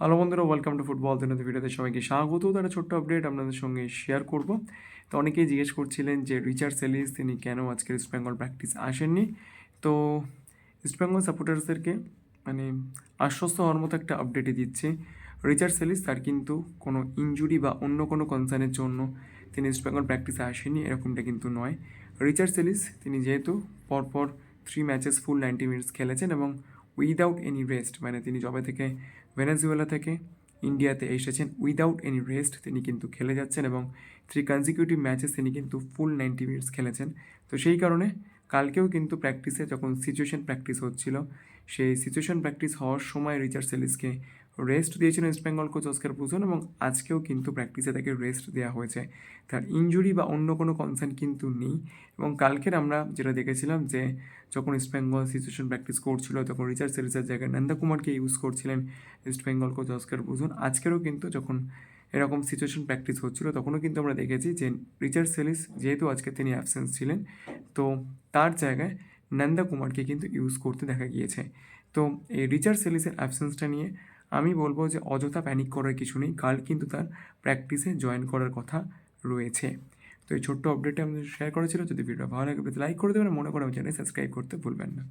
Hello বন্ধুরা welcome to football দিনের ভিডিওতে সবাইকে স্বাগত। তার ছোট্ট আপডেট আপনাদের সঙ্গে শেয়ার করব। তো অনেকেই জিজ্ঞেস করছিলেন যে রিচার্ড সেলিস তিনি কেন আজকের ইস্ট বেঙ্গল প্র্যাকটিস আসেননি? তো ইস্ট বেঙ্গল সাপোর্টার্সদেরকে মানে আশ্বস্ত হওয়ার মতো একটা আপডেটই দিচ্ছে। রিচার্ড সেলিস তার কিন্তু কোনো ইনজুরি বা অন্য কোনো কনসার্নের জন্য তিনি ইস্ট বেঙ্গল প্র্যাকটিসে আসেনি এরকমটা কিন্তু নয়। রিচার্ড সেলিস তিনি যেহেতু পরপর three matches full ninety minutes খেলেছেন এবং উইদাউট এনি রেস্ট মানে তিনি জবে থেকে ভেনেজুয়েলা থেকে ইন্ডিয়াতে এসেছেন উইদাউট এনি রেস্ট তিনি কিন্তু খেলে যাচ্ছেন এবং থ্রি কনজিকিউটিভ ম্যাচেস তিনি কিন্তু ফুল নাইনটি মিনিটস খেলেছেন। তো সেই কারণে কালকেও কিন্তু প্র্যাকটিসে যখন সিচুয়েশন প্র্যাকটিস হচ্ছিল, সেই সিচুয়েশন প্র্যাকটিস হওয়ার সময় রিচার্ড সেলিসকে রেস্ট দিয়েছিলেন ইস্ট বেঙ্গল কোচ অস্কার ভূষণ এবং আজকেও কিন্তু প্র্যাকটিসে তাকে রেস্ট দেওয়া হয়েছে। তার ইঞ্জুরি বা অন্য কোনো কনসার্ন কিন্তু নেই এবং কালকের আমরা যেটা দেখেছিলাম যে যখন ইস্ট বেঙ্গল সিচুয়েশন প্র্যাকটিস করছিল, তখন রিচার্ড সেলিসের জায়গায় নন্দা কুমারকে ইউজ করছিলেন ইস্ট বেঙ্গল কোচ অস্কার ভূষণ আজকেরও কিন্তু যখন এরকম সিচুয়েশন প্র্যাকটিস হচ্ছিল, তখনও কিন্তু আমরা দেখেছি যে রিচার্ড সেলিস যেহেতু আজকে তিনি অ্যাবসেন্স ছিলেন, তো তার জায়গায় নন্দা কুমারকে কিন্তু ইউজ করতে দেখা গিয়েছে। তো এই রিচার্ড সেলিসের অ্যাবসেন্সটা নিয়ে আমি বলব যে অযথা প্যানিক করার কিছু নেই। কাল কিন্তু তার প্র্যাকটিসে জয়েন করার কথা রয়েছে। তো এই ছোট্ট আপডেটটা আমাদের শেয়ার করেছিল যদি ভিডিও ভালো লাগে লাইক করে দেবেন। মনে করে চ্যানেল সাবস্ক্রাইব করতে ভুলবেন না।